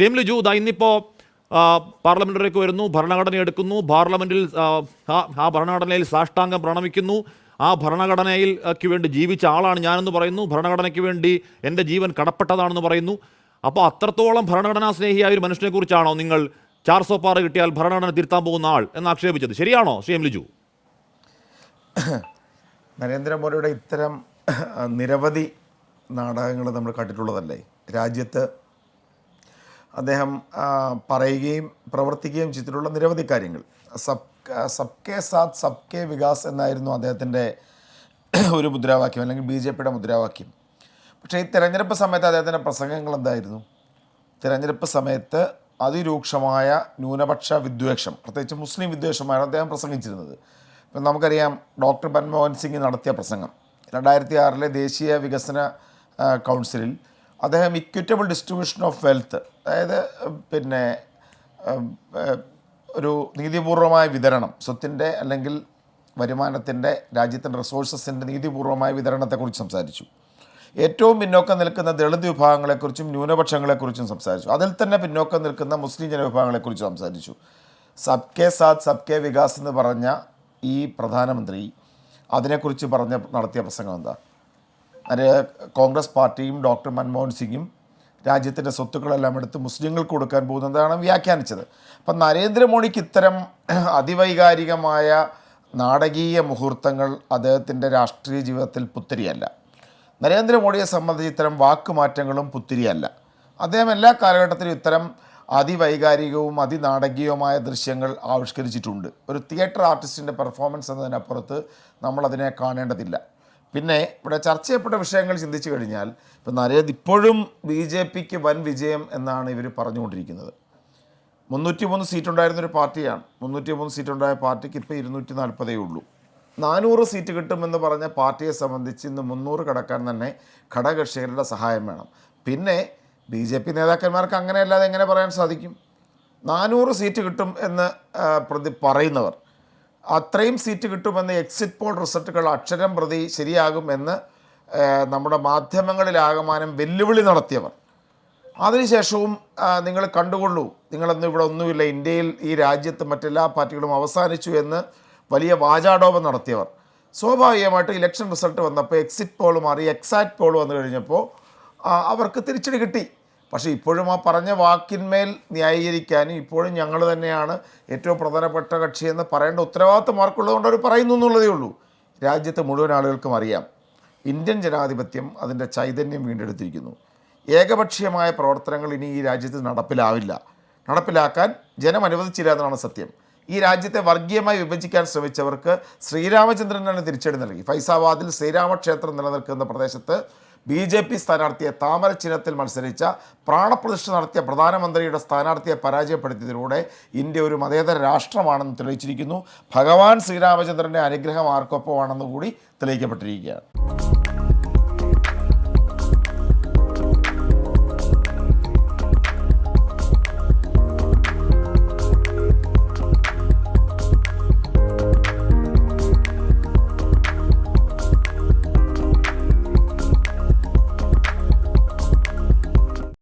Shame Liju ദാ ഇന്നിപ്പോൾ പാർലമെന്റിലേക്ക് വരുന്നു ഭരണഘടന എടുക്കുന്നു പാർലമെന്റിൽ ആ, ഭരണഘടനയിൽ സാഷ്ടാംഗം പ്രണമിക്കുന്നു. ആ ഭരണഘടനയിൽ ക്ക് വേണ്ടി ജീവിച്ച ആളാണ് ഞാനെന്ന് പറയുന്നു. ഭരണഘടനയ്ക്ക് വേണ്ടി എന്റെ ജീവൻ കടപ്പെട്ടതാണെന്ന് പറയുന്നു. അപ്പോൾ അത്രത്തോളം ഭരണഘടനാ സ്നേഹിയായ ഒരു മനുഷ്യനെക്കുറിച്ചാണോ നിങ്ങൾ ചാർ സോപ്പാറ് കിട്ടിയാൽ ഭരണഘടന തിരുത്താൻ പോകുന്ന ആൾ എന്ന് ആക്ഷേപിച്ചത് ശരിയാണോ ഷെയിം ലിജു നരേന്ദ്രമോദിയുടെ ഇത്തരം നിരവധി നാടകങ്ങൾ നമ്മൾ കണ്ടിട്ടുള്ളതല്ലേ? രാജ്യത്ത് അദ്ദേഹം പറയുകയും പ്രവർത്തിക്കുകയും ചെയ്തിട്ടുള്ള നിരവധി കാര്യങ്ങൾ. സബ് സബ് കെ സാത്ത് സബ്കെ വികാസ് എന്നായിരുന്നു അദ്ദേഹത്തിന്റെ ഒരു മുദ്രാവാക്യം അല്ലെങ്കിൽ ബി ജെ പിയുടെ മുദ്രാവാക്യം. പക്ഷേ ഈ തെരഞ്ഞെടുപ്പ് സമയത്ത് അദ്ദേഹത്തിന്റെ പ്രസംഗങ്ങൾ എന്തായിരുന്നു? തിരഞ്ഞെടുപ്പ് സമയത്ത് അതിരൂക്ഷമായ ന്യൂനപക്ഷ വിദ്വേഷം പ്രത്യേകിച്ച് മുസ്ലിം വിദ്വേഷമായിരുന്നു അദ്ദേഹം പ്രസംഗിച്ചിരുന്നത്. ഇപ്പം നമുക്കറിയാം ഡോക്ടർ മൻമോഹൻ സിംഗ് നടത്തിയ പ്രസംഗം. രണ്ടായിരത്തി ആറിലെ ദേശീയ വികസന കൗൺസിലിൽ അദ്ദേഹം ഇക്വിറ്റബിൾ ഡിസ്ട്രിബ്യൂഷൻ ഓഫ് വെൽത്ത് അതായത് പിന്നെ ഒരു നീതിപൂർവമായ വിതരണം സ്വത്തിന്റെ അല്ലെങ്കിൽ വരുമാനത്തിന്റെ രാജ്യത്തിന്റെ റിസോഴ്സസിന്റെ നീതിപൂർവമായ വിതരണത്തെക്കുറിച്ച് സംസാരിച്ചു. ഏറ്റവും പിന്നോക്കം നിൽക്കുന്ന ദളിത് വിഭാഗങ്ങളെക്കുറിച്ചും ന്യൂനപക്ഷങ്ങളെക്കുറിച്ചും സംസാരിച്ചു. അതിൽ തന്നെ പിന്നോക്കം നിൽക്കുന്ന മുസ്ലിം ജനവിഭാഗങ്ങളെക്കുറിച്ച് സംസാരിച്ചു. സബ് സബ്കെ സാത്ത് സബ്കെ വികാസ് എന്ന് പറഞ്ഞ ഈ പ്രധാനമന്ത്രി അതിനെക്കുറിച്ച് പറഞ്ഞ നടത്തിയ പ്രസംഗം എന്താ? കോൺഗ്രസ് പാർട്ടിയും ഡോക്ടർ മൻമോഹൻ സിംഗും രാജ്യത്തിന്റെ സ്വത്തുക്കളെല്ലാം എടുത്ത് മുസ്ലിങ്ങൾക്ക് കൊടുക്കാൻ പോകുന്നതാണ് വ്യാഖ്യാനിച്ചത്. അപ്പം നരേന്ദ്രമോദിക്ക് ഇത്തരം അതിവൈകാരികമായ നാടകീയ മുഹൂർത്തങ്ങൾ അദ്ദേഹത്തിന്റെ രാഷ്ട്രീയ ജീവിതത്തിൽ പുത്തിരിയല്ല. നരേന്ദ്രമോദിയെ സംബന്ധിച്ച് ഇത്തരം വാക്കുമാറ്റങ്ങളും പുത്തിരിയല്ല. അദ്ദേഹം എല്ലാ കാലഘട്ടത്തിലും ഇത്തരം അതിവൈകാരികവും അതിനാടകീയവുമായ ദൃശ്യങ്ങൾ ആവിഷ്കരിച്ചിട്ടുണ്ട്. ഒരു തിയേറ്റർ ആർട്ടിസ്റ്റിന്റെ പെർഫോമൻസ് എന്നതിനപ്പുറത്ത് നമ്മളതിനെ കാണേണ്ടതില്ല. പിന്നെ ഇവിടെ ചർച്ച ചെയ്യപ്പെട്ട വിഷയങ്ങൾ ചിന്തിച്ചു കഴിഞ്ഞാൽ ഇപ്പം നരേന്ദ്ര ഇപ്പോഴും ബി ജെ പിക്ക് വൻ വിജയം എന്നാണ് ഇവർ പറഞ്ഞുകൊണ്ടിരിക്കുന്നത്. മുന്നൂറ്റി മൂന്ന് സീറ്റ് ഉണ്ടായിരുന്ന ഒരു പാർട്ടിയാണ്. മുന്നൂറ്റി മൂന്ന് സീറ്റ് ഉണ്ടായ പാർട്ടിക്ക് ഇപ്പോൾ ഇരുന്നൂറ്റി നാൽപ്പതേ ഉള്ളൂ. നാനൂറ് സീറ്റ് കിട്ടുമെന്ന് പറഞ്ഞ പാർട്ടിയെ സംബന്ധിച്ച് ഇന്ന് മുന്നൂറ് കടക്കാൻ തന്നെ ഘടകകക്ഷികളുടെ സഹായം വേണം. പിന്നെ ബി ജെ പി നേതാക്കന്മാർക്ക് അങ്ങനെയല്ലാതെ എങ്ങനെ പറയാൻ സാധിക്കും? നാനൂറ് സീറ്റ് കിട്ടും എന്ന് പ്രതി പറയുന്നവർ അത്രയും സീറ്റ് കിട്ടുമെന്ന് എക്സിറ്റ് പോൾ റിസൾട്ടുകൾ അക്ഷരം പ്രതി ശരിയാകുമെന്ന് നമ്മുടെ നമ്മുടെ മാധ്യമങ്ങളിലാകമാനം വെല്ലുവിളി നടത്തിയവർ. അതിനുശേഷവും നിങ്ങൾ കണ്ടുകൊള്ളൂ. നിങ്ങളൊന്നും ഇവിടെ ഒന്നുമില്ല. ഇന്ത്യയിൽ ഈ രാജ്യത്ത് മറ്റെല്ലാ പാർട്ടികളും അവസാനിച്ചു എന്ന് വലിയ വാചാടോപം നടത്തിയവർ. സ്വാഭാവികമായിട്ട് ഇലക്ഷൻ റിസൾട്ട് വന്നപ്പോൾ എക്സിറ്റ് പോൾ മാറി എക്സാറ്റ് പോൾ വന്നു കഴിഞ്ഞപ്പോൾ അവർക്ക് തിരിച്ചടി കിട്ടി. പക്ഷേ ഇപ്പോഴും ആ പറഞ്ഞ വാക്കിന്മേൽ ന്യായീകരിക്കാനും ഇപ്പോഴും ഞങ്ങൾ തന്നെയാണ് ഏറ്റവും പ്രധാനപ്പെട്ട കക്ഷിയെന്ന് പറയേണ്ട ഉത്തരവാദിത്വം ആർക്കുള്ളതുകൊണ്ട് അവർ പറയുന്നു എന്നുള്ളതേ ഉള്ളൂ. രാജ്യത്തെ മുഴുവൻ ആളുകൾക്കും അറിയാം. ഇന്ത്യൻ ജനാധിപത്യം അതിന്റെ ചൈതന്യം വീണ്ടെടുത്തിരിക്കുന്നു. ഏകപക്ഷീയമായ പ്രവർത്തനങ്ങൾ ഇനി ഈ രാജ്യത്ത് നടപ്പിലാവില്ല. നടപ്പിലാക്കാൻ ജനം അനുവദിച്ചില്ല എന്നതാണ് സത്യം. ഈ രാജ്യത്തെ വർഗീയമായി വിഭജിക്കാൻ ശ്രമിച്ചവർക്ക് ശ്രീരാമചന്ദ്രൻ തന്നെ തിരിച്ചടി നൽകി. ഫൈസാബാദിൽ ശ്രീരാമക്ഷേത്രം നിലനിൽക്കുന്ന പ്രദേശത്ത് ബി ജെ പി സ്ഥാനാർത്ഥിയെ താമര ചിഹ്നത്തിൽ മത്സരിച്ച പ്രാണപ്രതിഷ്ഠ നടത്തിയ പ്രധാനമന്ത്രിയുടെ സ്ഥാനാർത്ഥിയെ പരാജയപ്പെടുത്തിയതിലൂടെ ഇന്ത്യ ഒരു മതേതര രാഷ്ട്രമാണെന്ന് തെളിയിച്ചിരിക്കുന്നു. ഭഗവാൻ ശ്രീരാമചന്ദ്രന്റെ അനുഗ്രഹം ആർക്കൊപ്പമാണെന്ന് കൂടി തെളിയിക്കപ്പെട്ടിരിക്കുകയാണ്.